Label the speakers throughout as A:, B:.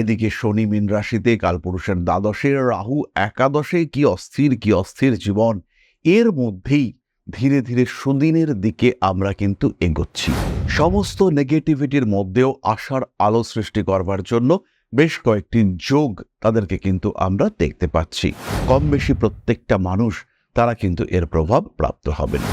A: এদিকে শনি, মীন রাশিতে কালপুরুষের দ্বাদশে, রাহু একাদশে, কি অস্থির কি অস্থির জীবন? এর মধ্যেই ধীরে ধীরে সুদিনের দিকে আমরা কিন্তু এগোচ্ছি। সমস্ত নেগেটিভিটির মধ্যেও আশার আলো সৃষ্টি করবার জন্য বেশ কয়েকটি যোগ তাদেরকে কিন্তু আমরা দেখতে পাচ্ছি। কম বেশি প্রত্যেকটা মানুষ তারা কিন্তু এর প্রভাব প্রাপ্ত হবেন।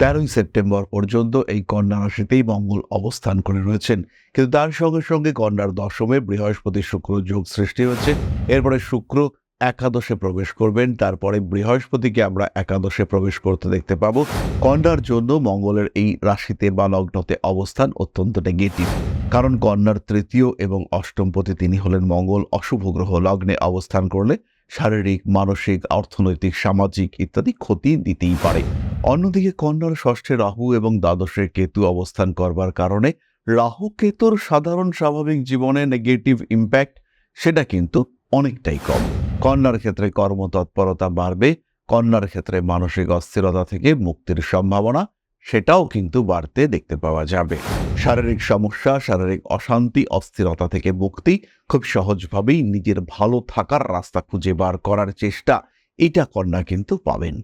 A: তেরোই সেপ্টেম্বর পর্যন্ত এই কন্যা রাশিতেই মঙ্গল অবস্থান করে রয়েছেন। কিন্তু তার সঙ্গে সঙ্গে কন্যার দশমে বৃহস্পতি শুক্র যোগ সৃষ্টি হচ্ছে এরপরে শুক্র একাদশে প্রবেশ করবেন। তারপরে বৃহস্পতিকে আমরা একাদশে প্রবেশ করতে দেখতে পাব। কন্যার জন্য মঙ্গলের এই রাশিতে বা লগ্নতে অবস্থান অত্যন্ত নেগেটিভ কারণ কন্যার তৃতীয় এবং অষ্টমপতি তিনি হলেন মঙ্গল। অশুভ গ্রহ লগ্নে অবস্থান করলে শারীরিক, মানসিক, অর্থনৈতিক, সামাজিক ইত্যাদি ক্ষতি দিতেই পারে। অন্যদিকে কন্যার ষষ্ঠে রাহু এবং দ্বাদশে কেতু অবস্থান করবার কারণে রাহু কেতুর সাধারণ স্বাভাবিক জীবনে নেগেটিভ ইম্প্যাক্ট সেটা কিন্তু অনেকটাই কম। কন্যার ক্ষেত্রে কর্মতৎপরতা বাড়বে, কন্যার ক্ষেত্রে মানসিক অস্থিরতা থেকে মুক্তির সম্ভাবনা সেটাও কিন্তু বাড়তে দেখতে পাওয়া যাবে। শারীরিক সমস্যা, শারীরিক অশান্তি, অস্থিরতা থেকে মুক্তি খুব সহজভাবেই নিজের ভালো থাকার রাস্তা খুঁজে বার করার চেষ্টা এটা কন্যা কিন্তু পাবেন।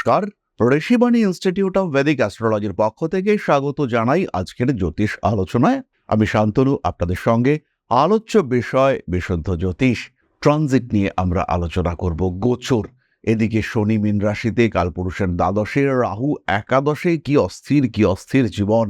A: নমস্কার। ঋষিবাণী ইনস্টিটিউট অফ ভেদিক অ্যাস্ট্রোলজির পক্ষ থেকে স্বাগত জানাই আজকের জ্যোতিষ আলোচনায়। আমি শান্তনু, আপনাদের সঙ্গে আলোচ্য বিষয় বিশুদ্ধ জ্যোতিষ ট্রানজিট নিয়ে আমরা আলোচনা করব গোচর। এদিকে শনি মীন রাশিতে কালপুরুষের দ্বাদশে, রাহু একাদশে কি অস্থির কি অস্থির জীবন?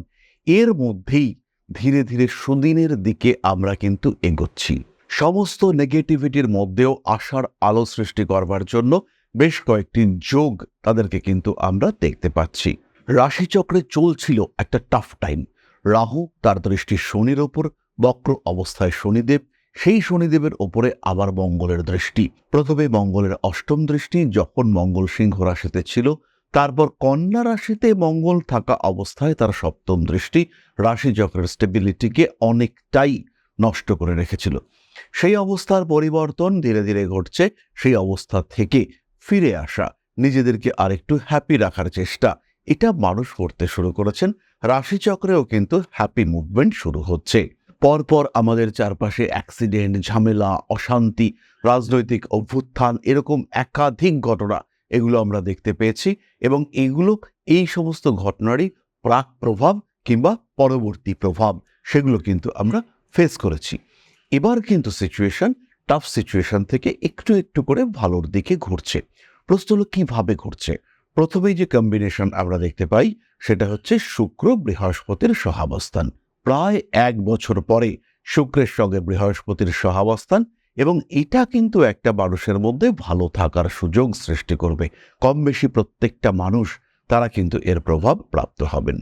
A: এর মধ্যেই ধীরে ধীরে সুদিনের দিকে আমরা কিন্তু এগোচ্ছি। সমস্ত নেগেটিভিটির মধ্যেও আশার আলো সৃষ্টি করবার জন্য বেশ কয়েকটি যোগ তাদেরকে কিন্তু আমরা দেখতে পাচ্ছি। রাশিচক্রে চলছিল একটা টাফ টাইম রাহু তার দৃষ্টি শনির ওপর, বক্র অবস্থায় শনিদেব। সেই শনিদেবের ওপরে আবার মঙ্গলের দৃষ্টি। প্রথমে মঙ্গলের অষ্টম দৃষ্টি, যখন মঙ্গল সিংহ রাশিতে ছিল, তারপর কন্যা রাশিতে মঙ্গল থাকা অবস্থায় তার সপ্তম দৃষ্টি রাশিচক্রের স্টেবিলিটিকে অনেকটাই নষ্ট করে রেখেছিল। সেই অবস্থার পরিবর্তন ধীরে ধীরে ঘটছে। সেই অবস্থা থেকে ফিরে আসা, নিজেদেরকে আরেকটু হ্যাপি রাখার চেষ্টা। এটা মানুষ করতে শুরু করেছেন। রাশিচক্রেও কিন্তু হ্যাপি মুভমেন্ট শুরু হচ্ছে। পরপর আমাদের চারপাশে অ্যাক্সিডেন্ট ঝামেলা, অশান্তি, রাজনৈতিক অভ্যুত্থান, এরকম একাধিক ঘটনা, এগুলো আমরা দেখতে পেয়েছি এবং এগুলো, এই সমস্ত ঘটনারই প্রাক প্রভাব কিংবা পরবর্তী প্রভাব, সেগুলো কিন্তু আমরা ফেস করেছি। এবার কিন্তু সিচুয়েশন টাফ সিচুয়েশন থেকে একটু একটু করে ভালোর দিকে ঘুরছে। প্রশ্ন হলো কীভাবে ঘুরছে? প্রথমেই যে কম্বিনেশন আমরা দেখতে পাই, সেটা হচ্ছে শুক্র বৃহস্পতির সহাবস্থান। প্রায় এক বছর পরে শুক্রের সঙ্গে বৃহস্পতির সহাবস্থান এবং এটা কিন্তু একটা মানুষের মধ্যে ভালো থাকার সুযোগ সৃষ্টি করবে। কম বেশি প্রত্যেকটা মানুষ, তারা কিন্তু এর প্রভাব প্রাপ্ত হবেন।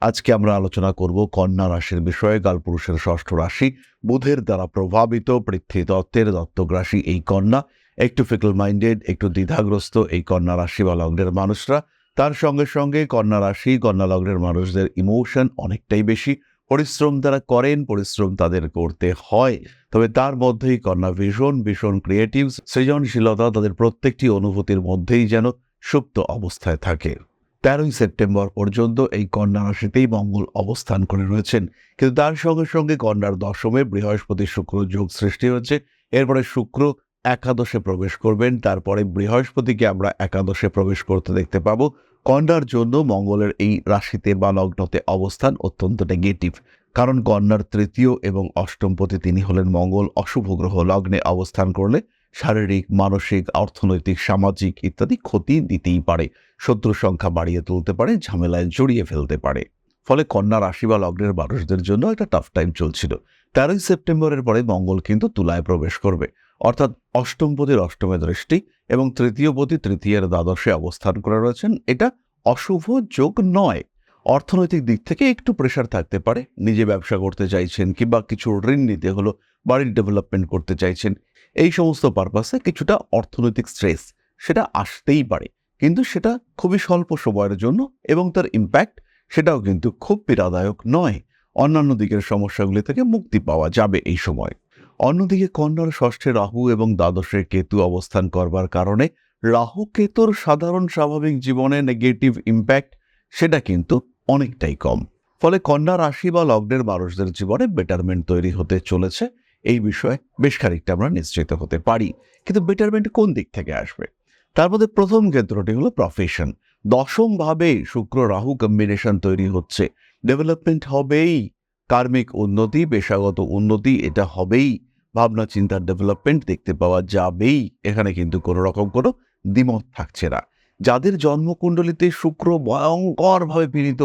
A: আজকে আমরা আলোচনা করব কন্যা রাশির বিষয়ে। কালপুরুষের ষষ্ঠ রাশি, বুধের দ্বারা প্রভাবিত পৃথ্বী দত্তের দত্তক রাশি এই কন্যা। একটু ফিকল মাইন্ডেড একটু দ্বিধাগ্রস্ত এই কন্যা রাশি বা লগ্নের মানুষরা। তার সঙ্গে সঙ্গে কন্যা রাশি, কন্যা লগ্নের মানুষদের ইমোশন অনেকটাই বেশি। পরিশ্রম তারা করেন, পরিশ্রম তাদের করতে হয়। তবে তার মধ্যেই কন্যা ভীষণ ভীষণ ক্রিয়েটিভ সৃজনশীলতা তাদের প্রত্যেকটি অনুভূতির মধ্যেই যেন সুপ্ত অবস্থায় থাকে। তেরোই সেপ্টেম্বর পর্যন্ত এই কন্যা রাশিতেই মঙ্গল অবস্থান করে রয়েছেন। কিন্তু তার সঙ্গে সঙ্গে কন্যার দশমে বৃহস্পতি শুক্র যোগ সৃষ্টি হচ্ছে এরপরে শুক্র একাদশে প্রবেশ করবেন। তারপরে বৃহস্পতিকে আমরা একাদশে প্রবেশ করতে দেখতে পাবো। কন্যার জন্য মঙ্গলের এই রাশিতে বা লগ্নতে অবস্থান অত্যন্ত নেগেটিভ কারণ কন্যার তৃতীয় এবং অষ্টমপতি তিনি হলেন মঙ্গল অশুভ গ্রহ লগ্নে অবস্থান করলে শারীরিক, মানসিক, অর্থনৈতিক, সামাজিক ইত্যাদি ক্ষতি দিতেই পারে। শত্রু সংখ্যা বাড়িয়ে তুলতে পারে, ঝামেলায় জড়িয়ে ফেলতে পারে। ফলে কন্যা রাশি বা লগ্নের মানুষদের জন্য একটা টাফ টাইম চলছিল। তেরোই সেপ্টেম্বরের পরে মঙ্গল কিন্তু তুলায় প্রবেশ করবে। অর্থাৎ অষ্টমপতির অষ্টমে দৃষ্টি এবং তৃতীয়পতি তৃতীয়ের দ্বাদশে অবস্থান করে রয়েছেন। এটা অশুভ যোগ নয়। অর্থনৈতিক দিক থেকে একটু প্রেশার থাকতে পারে। নিজে ব্যবসা করতে চাইছেন কিংবা কিছু ঋণ নিতে হলো, বাড়ির ডেভেলপমেন্ট করতে চাইছেন। এই সমস্ত পারপাসে কিছুটা অর্থনৈতিক স্ট্রেস সেটা আসতেই পারে। কিন্তু সেটা খুবই স্বল্প সময়ের জন্য এবং তার ইম্প্যাক্ট সেটাও কিন্তু খুব পীড়াদায়ক নয়। অন্যান্য দিকের সমস্যাগুলি থেকে মুক্তি পাওয়া যাবে এই সময়। অন্যদিকে কন্যার ষষ্ঠে রাহু এবং দ্বাদশে কেতু অবস্থান করবার কারণে রাহু কেতুর সাধারণ স্বাভাবিক জীবনে নেগেটিভ ইম্প্যাক্ট সেটা কিন্তু অনেকটাই কম। ফলে কন্যা রাশি বা লগ্নের মানুষদের জীবনে বেটারমেন্ট তৈরি হতে চলেছে এই বিষয়ে বেশ খানিকটা আমরা নিশ্চিত হতে পারি। কিন্তু বেটারমেন্ট কোন দিক থেকে আসবে? তার মধ্যে প্রথম ক্ষেত্রটি হলো প্রফেশন দশম ভাবে শুক্র রাহু কম্বিনেশন তৈরি হচ্ছে। ডেভেলপমেন্ট হবেই। কার্মিক উন্নতি, পেশাগত উন্নতি, এটা হবেই। ভাবনা চিন্তার ডেভেলপমেন্ট দেখতে পাওয়া যাবেই। এখানে কিন্তু কোনো রকম কোনো দ্বিমত থাকছে না। যাদের জন্মকুণ্ডলিতে শুক্র ভয়ঙ্করভাবে পীড়িত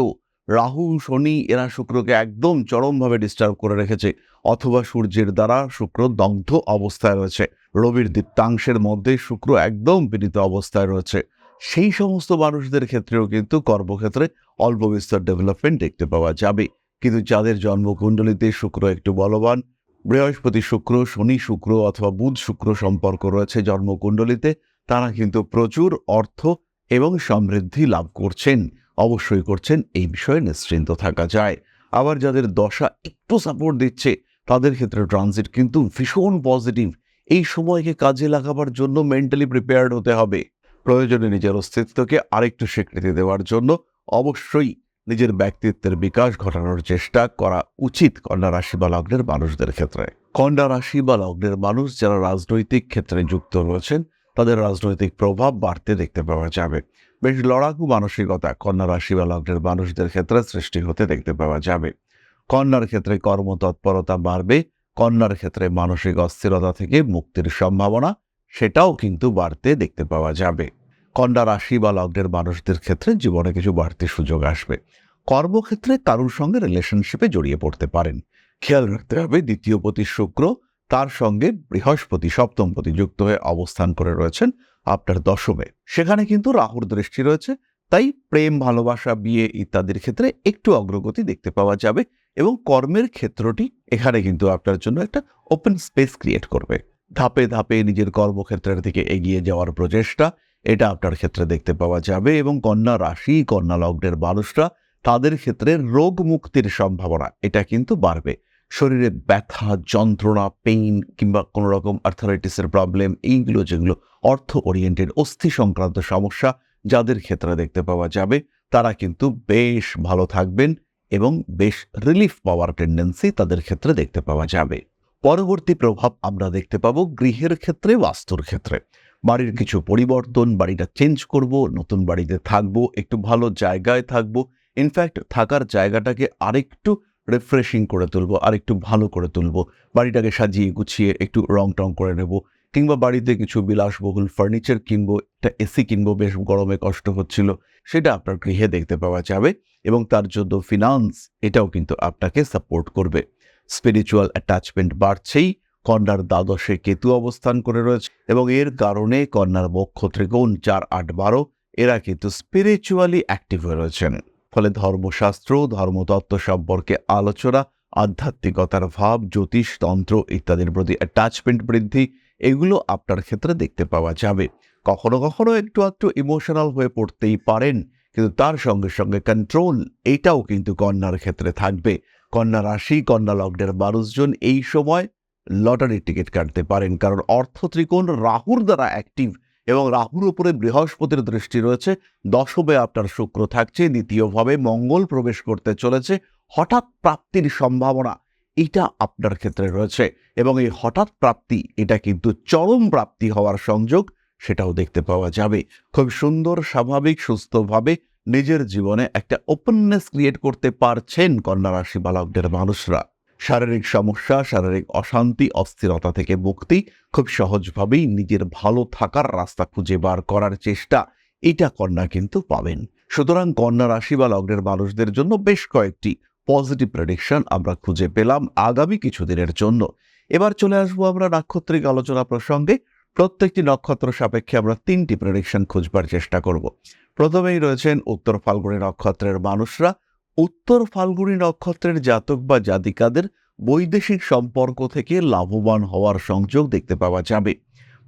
A: রাহু, শনি এরা শুক্রকে একদম চরমভাবে ডিস্টার্ব করে রেখেছে। অথবা সূর্যের দ্বারা শুক্র দগ্ধ অবস্থায় রয়েছে। রবির দীপ্তাংশের মধ্যে শুক্র একদম পীড়িত অবস্থায় রয়েছে। সেই সমস্ত মানুষদের ক্ষেত্রেও কিন্তু কর্মক্ষেত্রে অল্প বিস্তর ডেভেলপমেন্ট দেখতে পাওয়া যাবে। কিন্তু যাদের জন্মকুণ্ডলিতে শুক্র একটু বলবান, বৃহস্পতি শুক্র, শনি শুক্র অথবা বুধ শুক্র সম্পর্ক রয়েছে জন্মকুণ্ডলিতে, তারা কিন্তু প্রচুর অর্থ এবং সমৃদ্ধি লাভ করছেন। অবশ্যই করছেন, এই বিষয়ে নিশ্চিন্ত থাকা যায়। আবার যাদের দশা একটু সাপোর্ট দিচ্ছে, তাদের ক্ষেত্রে ট্রানজিট কিন্তু ভীষণ পজিটিভ এই সময়কে কাজে লাগাবার জন্য মেন্টালি প্রিপেয়ার্ড হতে হবে। প্রয়োজনে নিজের অস্তিত্বকে আরেকটু স্বীকৃতি দেওয়ার জন্য অবশ্যই নিজের ব্যক্তিত্বের বিকাশ ঘটানোর চেষ্টা করা উচিত কন্যা রাশি বা লগ্নের মানুষদের ক্ষেত্রে। কন্যা রাশি বা লগ্নের মানুষ যারা রাজনৈতিক ক্ষেত্রে যুক্ত রয়েছেন, তাদের রাজনৈতিক প্রভাব বাড়তে দেখতে পাওয়া যাবে। বেশ লড়াকু মানসিকতা কন্যা রাশি বা লগ্নের মানুষদের ক্ষেত্রে সৃষ্টি হতে দেখতে পাওয়া যাবে। কন্যার ক্ষেত্রে কর্মতৎপরতা বাড়বে, কন্যার ক্ষেত্রে মানসিক অস্থিরতা থেকে মুক্তির সম্ভাবনা, সেটাও কিন্তু বাড়তে দেখতে পাওয়া যাবে। কন্যা রাশি বা লগ্নের মানুষদের ক্ষেত্রে জীবনে কিছু বাড়তি সুযোগ আসবে। কর্মক্ষেত্রে কারুর সঙ্গে রিলেশনশিপে জড়িয়ে পড়তে পারেন। খেয়াল রাখতে হবে, দ্বিতীয় পতি শুক্র তার সঙ্গে বৃহস্পতি সপ্তমপতি যুক্ত হয়ে অবস্থান করে রয়েছেন। আপনার দশমে। সেখানে কিন্তু রাহুর দৃষ্টি রয়েছে, তাই প্রেম, ভালোবাসা, বিয়ে ইত্যাদির ক্ষেত্রে একটু অগ্রগতি দেখতে পাওয়া যাবে এবং কর্মের ক্ষেত্রটি এখানে কিন্তু আপনার জন্য একটা ওপেন স্পেস ক্রিয়েট করবে। ধাপে ধাপে নিজের কর্মক্ষেত্রের দিকে এগিয়ে যাওয়ার প্রচেষ্টা, এটা আপনার ক্ষেত্রে দেখতে পাওয়া যাবে এবং কন্যা রাশি, কন্যা লগ্নের মানুষরা তাদের ক্ষেত্রে রোগ মুক্তির সম্ভাবনা, এটা কিন্তু বাড়বে। শরীরে ব্যথা, যন্ত্রণা পেইন কিংবা কোনো রকম আর্থারাইটিসের প্রবলেম এইগুলো যেগুলো অর্থ ওরিয়েন্টেড অস্থি সংক্রান্ত সমস্যা যাদের ক্ষেত্রে দেখতে পাওয়া যাবে, তারা কিন্তু বেশ ভালো থাকবেন এবং বেশ রিলিফ পাওয়ার টেন্ডেন্সি তাদের ক্ষেত্রে দেখতে পাওয়া যাবে। পরবর্তী প্রভাব আমরা দেখতে পাবো গৃহের ক্ষেত্রে, বাস্তুর ক্ষেত্রে। বাড়ির কিছু পরিবর্তন, বাড়িটা চেঞ্জ করব, নতুন বাড়িতে থাকব, একটু ভালো জায়গায় থাকব। ইনফ্যাক্ট থাকার জায়গাটাকে আরেকটু রিফ্রেশিং করে তুলবো আর একটু ভালো করে তুলবো। বাড়িটাকে সাজিয়ে গুছিয়ে একটু রং টং করে নেব, কিংবা বাড়িতে কিছু বিলাসবহুল ফার্নিচার কিনবো, একটা এসি কিনবো, বেশ গরমে কষ্ট হচ্ছিল, সেটা আপনার গৃহে দেখতে পাওয়া যাবে এবং তার জন্য ফিনান্স এটাও কিন্তু আপনাকে সাপোর্ট করবে। স্পিরিচুয়াল অ্যাটাচমেন্ট বাড়ছেই, কন্যার দ্বাদশে কেতু অবস্থান করে রয়েছে এবং এর কারণে কন্যার বক্ষ ত্রিকোণ চার আট বারো, এরা কিন্তু স্পিরিচুয়ালি অ্যাক্টিভ হয়ে রয়েছেন। ফলে ধর্মশাস্ত্র, ধর্মতত্ত্ব সম্পর্কে আলোচনা, আধ্যাত্মিকতার ভাব, জ্যোতিষ, তন্ত্র ইত্যাদির প্রতি অ্যাটাচমেন্ট বৃদ্ধি, এগুলো আপনার ক্ষেত্রে দেখতে পাওয়া যাবে। কখনো কখনো একটু একটু ইমোশনাল হয়ে পড়তেই পারেন, কিন্তু তার সঙ্গে সঙ্গে কন্ট্রোল এটাও কিন্তু কন্যার ক্ষেত্রে থাকবে। কন্যা রাশি, কন্যা লগ্নের মানুষজন এই সময় লটারির টিকিট কাটতে পারেন, কারণ অর্থ ত্রিকোণ রাহুর দ্বারা অ্যাক্টিভ এবং রাহুর উপরে বৃহস্পতির দৃষ্টি রয়েছে। দশমে আপনার শুক্র থাকছে, দ্বিতীয়ভাবে মঙ্গল প্রবেশ করতে চলেছে। হঠাৎ প্রাপ্তির সম্ভাবনা, এটা আপনার ক্ষেত্রে রয়েছে এবং এই হঠাৎ প্রাপ্তি, এটা কিন্তু চরম প্রাপ্তি হওয়ার সংযোগ, সেটাও দেখতে পাওয়া যাবে। খুব সুন্দর, স্বাভাবিক, সুস্থভাবে নিজের জীবনে একটা ওপেননেস ক্রিয়েট করতে পারছেন কন্যা রাশি বালকদের মানুষরা। শারীরিক সমস্যা, শারীরিক অশান্তি, অস্থিরতা থেকে মুক্তি, খুব সহজভাবেই নিজের ভালো থাকার রাস্তা খুঁজে বার করার চেষ্টা, এটা কন্যা কিন্তু পাবেন। সুতরাং কন্যা রাশি বা লগ্নের মানুষদের জন্য বেশ কয়েকটি পজিটিভ প্রেডিকশন আমরা খুঁজে পেলাম আগামী কিছুদিনের জন্য। এবার চলে আসব আমরা নাক্ষত্রিক আলোচনা প্রসঙ্গে। প্রত্যেকটি নক্ষত্র সাপেক্ষে আমরা তিনটি প্রেডিকশন খুঁজবার চেষ্টা করব। প্রথমেই রয়েছেন উত্তর ফাল্গুনী নক্ষত্রের মানুষরা। উত্তর ফাল্গুনী নক্ষত্রের জাতক বা জাতিকাদের বৈদেশিক সম্পর্ক থেকে লাভবান হওয়ার সংযোগ দেখতে পাওয়া যাবে।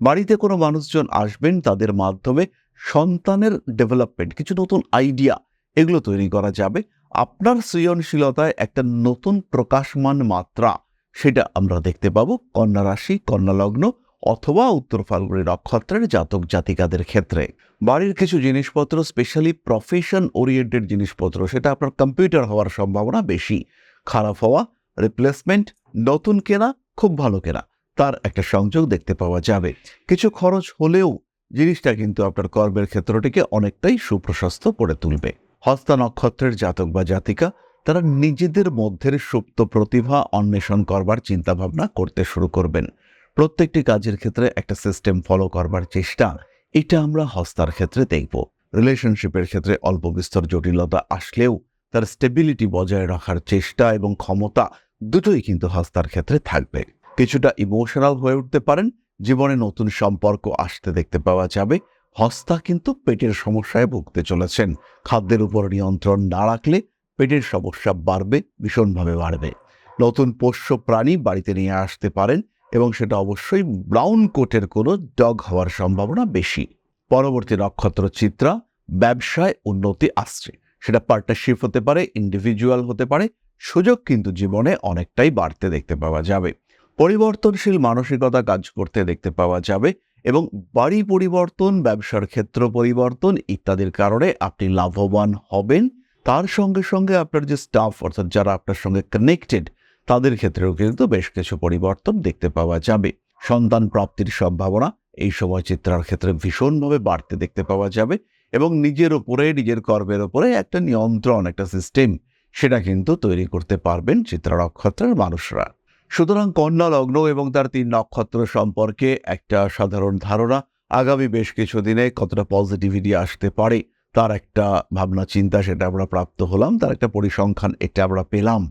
A: বাড়িতে কোনো মানুষজন আসবেন, তাদের মাধ্যমে সন্তানের ডেভেলপমেন্ট কিছু নতুন আইডিয়া এগুলো তৈরি করা যাবে। আপনার সৃজনশীলতায় একটা নতুন প্রকাশমান মাত্রা, সেটা আমরা দেখতে পাবো। কন্যা রাশি, কন্যা লগ্ন অথবা উত্তর ফাল্গুনি নক্ষত্রের জাতক জাতিকাদের ক্ষেত্রে। বাড়ির কিছু জিনিসপত্র স্পেশালি প্রফেশন ওরিয়েন্টেড জিনিসপত্র, সেটা আপনার কম্পিউটার হওয়ার সম্ভাবনা বেশি। খারাপ হওয়া রিপ্লেসমেন্ট নতুন কেনা, খুব ভালো কেনা, তার একটা সংযোগ দেখতে পাওয়া যাবে। কিছু খরচ হলেও জিনিসটা কিন্তু আপনার কর্মের ক্ষেত্রটিকে অনেকটাই সুপ্রশস্ত করে তুলবে। হস্তা নক্ষত্রের জাতক বা জাতিকা, তারা নিজেদের মধ্যের সুপ্ত প্রতিভা অন্বেষণ করবার চিন্তাভাবনা করতে শুরু করবেন। প্রত্যেকটি কাজের ক্ষেত্রে একটা সিস্টেম ফলো করবার চেষ্টা, এটা আমরা হস্তার ক্ষেত্রে দেখব। রিলেশনশিপের ক্ষেত্রে অল্প বিস্তর জটিলতা আসলেও তার স্টেবিলিটি বজায় রাখার চেষ্টা এবং ক্ষমতা দুটোই কিন্তু হস্তার ক্ষেত্রে থাকবে। কিছুটা ইমোশনাল হয়ে উঠতে পারেন, জীবনে নতুন সম্পর্ক আসতে দেখতে পাওয়া যাবে। হস্তা কিন্তু পেটের সমস্যায় ভুগতে চলেছেন। খাদ্যের উপর নিয়ন্ত্রণ না রাখলে পেটের সমস্যা বাড়বে, ভীষণভাবে বাড়বে। নতুন পোষ্য প্রাণী বাড়িতে নিয়ে আসতে পারেন এবং সেটা অবশ্যই ব্রাউন কোটের কোনো ডগ হওয়ার সম্ভাবনা বেশি। পরবর্তী নক্ষত্র চিত্রা ব্যবসায় উন্নতি আসছে। সেটা পার্টনারশিপ হতে পারে ইন্ডিভিজুয়াল হতে পারে, সুযোগ কিন্তু জীবনে অনেকটাই বাড়তে দেখতে পাওয়া যাবে। পরিবর্তনশীল মানসিকতা কাজ করতে দেখতে পাওয়া যাবে এবং বাড়ি পরিবর্তন, ব্যবসার ক্ষেত্র পরিবর্তন ইত্যাদির কারণে আপনি লাভবান হবেন। তার সঙ্গে সঙ্গে আপনার যে স্টাফ অর্থাৎ যারা আপনার সঙ্গে কানেক্টেড তাদের ক্ষেত্রেও কিন্তু বেশ কিছু পরিবর্তন দেখতে পাওয়া যাবে। সন্তান প্রাপ্তির সম্ভাবনা এই সময় চিত্রার ক্ষেত্রে ভীষণভাবে বাড়তে দেখতে পাওয়া যাবে এবং নিজের ওপরে নিজের কর্মের ওপরে একটা নিয়ন্ত্রণ, একটা সিস্টেম সেটা কিন্তু তৈরি করতে পারবেন চিত্রা নক্ষত্রের মানুষরা। সুতরাং কন্যা লগ্ন এবং তার তিন নক্ষত্র সম্পর্কে একটা সাধারণ ধারণা আগামী বেশ কিছু দিনে কতটা পজিটিভিটি আসতে পারে, তার একটা ভাবনা, চিন্তা সেটা আমরা প্রাপ্ত হলাম, তার একটা পরিসংখ্যান এটা আমরা পেলাম।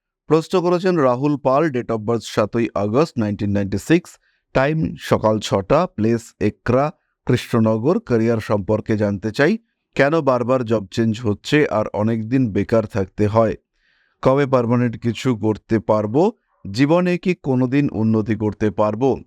A: প্রশ্ন করেছেন Rahul Pal date of birth সাতই আগস্ট নাইনটিন টাইম সকাল ছটা প্লেস একরা, কৃষ্ণনগর ক্যারিয়ার সম্পর্কে জানতে চাই, কেন বারবার জব চেঞ্জ হচ্ছে আর অনেক দিন বেকার থাকতে হয়? কবে পারমানেন্ট কিছু করতে পারব? জীবনে কি কোনোদিন উন্নতি করতে পারব?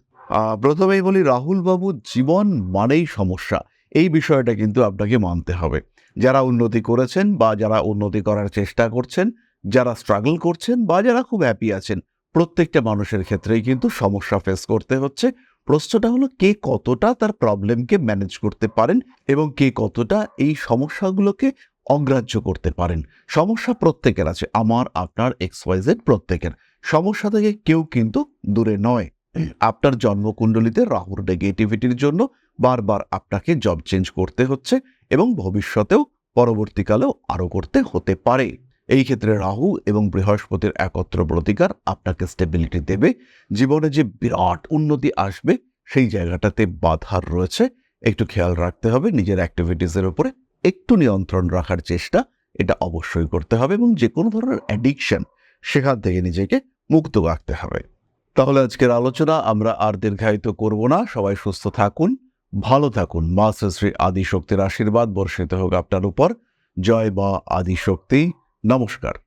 A: প্রথমেই বলি, রাহুল বাবু, জীবন মানেই সমস্যা। এই বিষয়টা কিন্তু আপনাকে মানতে হবে। যারা উন্নতি করেছেন বা যারা উন্নতি করার চেষ্টা করছেন যারা স্ট্রাগল করছেন বা যারা খুব হ্যাপি আছেন, প্রত্যেকটা মানুষের ক্ষেত্রেই কিন্তু সমস্যা ফেস করতে হচ্ছে। প্রশ্নটা হলো, কে কতটা তার প্রবলেমকে ম্যানেজ করতে পারেন এবং কে কতটা এই সমস্যাগুলোকে অগ্রাহ্য করতে পারেন? সমস্যা প্রত্যেকের আছে, আমার, আপনার এক্স ওয়াইজেড প্রত্যেকের। সমস্যা থেকে কেউ কিন্তু দূরে নয়। আপনার জন্মকুণ্ডলিতে রাহুর নেগেটিভিটির জন্য বারবার আপনাকে জব চেঞ্জ করতে হচ্ছে এবং ভবিষ্যতেও পরবর্তীকালেও আরও করতে হতে পারে। এই ক্ষেত্রে রাহু এবং বৃহস্পতির একত্র প্রতিকার আপনাকে স্টেবিলিটি দেবে। জীবনে যে বিরাট উন্নতি আসবে, সেই জায়গাটাতে বাধার রয়েছে। একটু খেয়াল রাখতে হবে, নিজের অ্যাক্টিভিটিসের উপরে একটু নিয়ন্ত্রণ রাখার চেষ্টা, এটা অবশ্যই করতে হবে এবং যে কোনো ধরনের অ্যাডিকশন সেখান থেকে নিজেকে মুক্ত রাখতে হবে। তাহলে আজকের আলোচনা আমরা আর দীর্ঘায়িত করব না। সবাই সুস্থ থাকুন, ভালো থাকুন। মা শ্রী আদিশক্তির আশীর্বাদ বর্ষিত হোক আপনার উপর। জয় মা আদিশক্তি। নমস্কার।